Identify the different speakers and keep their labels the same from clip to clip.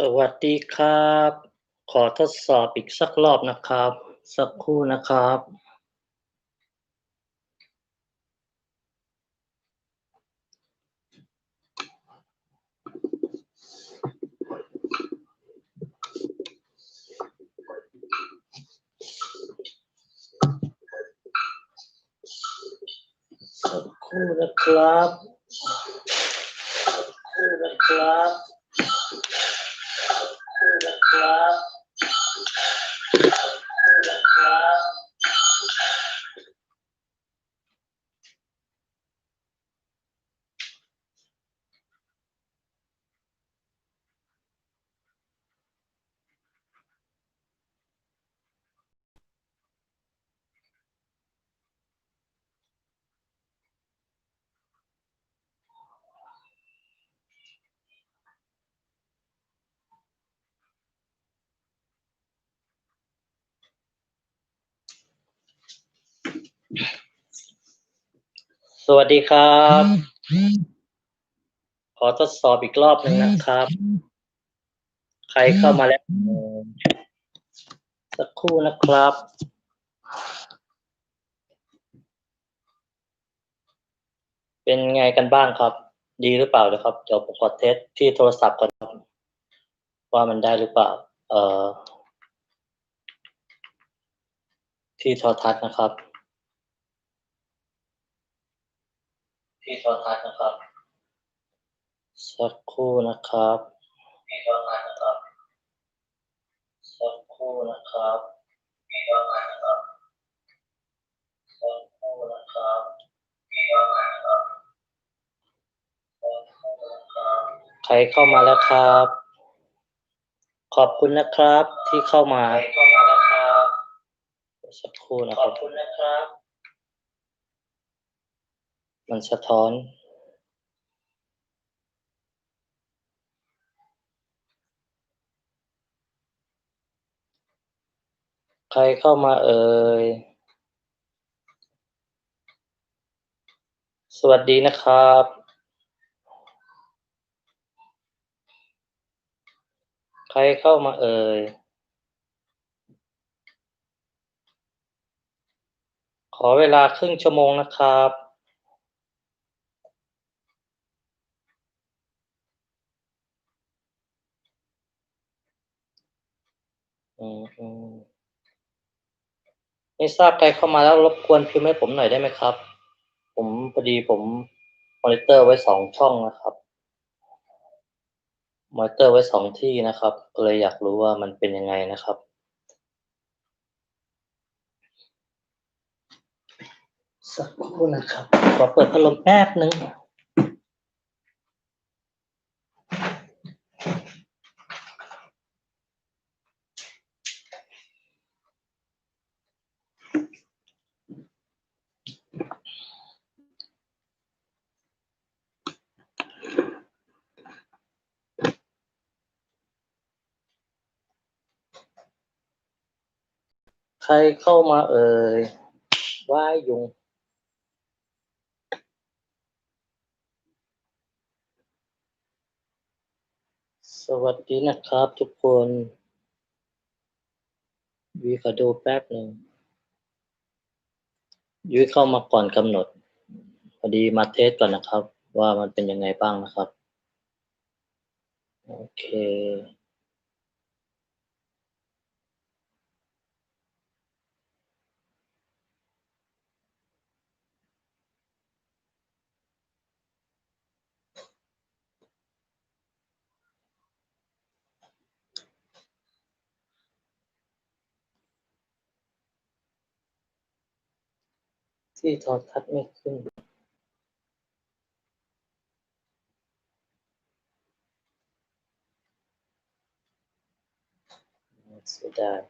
Speaker 1: สวัสดีครับ ขอทดสอบอีกสักรอบนะครับ สักครู่นะครับ สักครู่นะครับสักครู่นะครับ รู่นะครับสักครู่นะครับ สวัสดีครับ ขอทดสอบอีกรอบหนึ่งนะครับ ใครเข้ามาแล้ว สักครู่นะครับ เป็นไงกันบ้างครับ ดีหรือเปล่านะครับ เดี๋ยวผมขอเทสที่โทรศัพท์ก่อนครับว่ามันได้หรือเปล่า เอ่อ ที่โทรทัศน์นะครับ ที่โทรทัศน์นะครับ สักครู่นะครับที่โทรทัศน์นะครับ สักครู่นะครับที่โทรทัศน์นะครับสักครู่นะครับที่โทรทัศน์นะครับสักครู่นะครับ ใครเข้ามาแล้วครับ ขอบคุณนะครับที่เข้ามาเข้ามาแล้วครับ สักครู่นะครับขอบคุณนะครับ มันสะท้อนใครเข้ามาเอ่ย สวัสดีนะครับ ใครเข้ามาเอ่ย ขอเวลาครึ่งชั่วโมงนะครับ อืมอืม ไม่ทราบใครเข้ามาแล้วรบกวนพิมพ์ให้ผมหน่อยได้ไหมครับ ผมพอดีผมมอนิเตอร์ไว้สองช่องนะครับมอนิเตอร์ไว้สองที่นะครับก็เลยอยากรู้ว่ามันเป็นยังไงนะครับสักครู่นะครับขอเปิดพัดลมแป๊บหนึ่ง ใครเข้ามาเอ่ยว่ายยุงสวัสดีนะครับทุกคนยุ้ยขอดูแป๊บหนึ่งยุ้ยเข้ามาก่อนกำหนด พอดีมาเทสก่อนนะครับ ว่ามันเป็นยังไงบ้างนะครับ โอเค ที่โทอทัศน์ไม่ขึ้น เสียดาย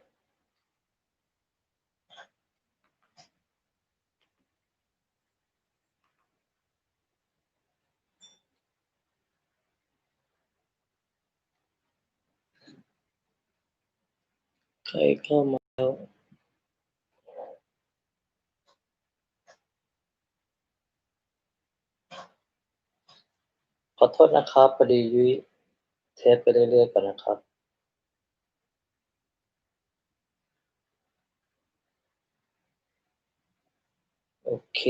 Speaker 1: ใครเข้ามาแล้ว ขอโทษนะครับพอดียุ้ยเทปไปเรื่อยๆก่อนนะครับ โอเค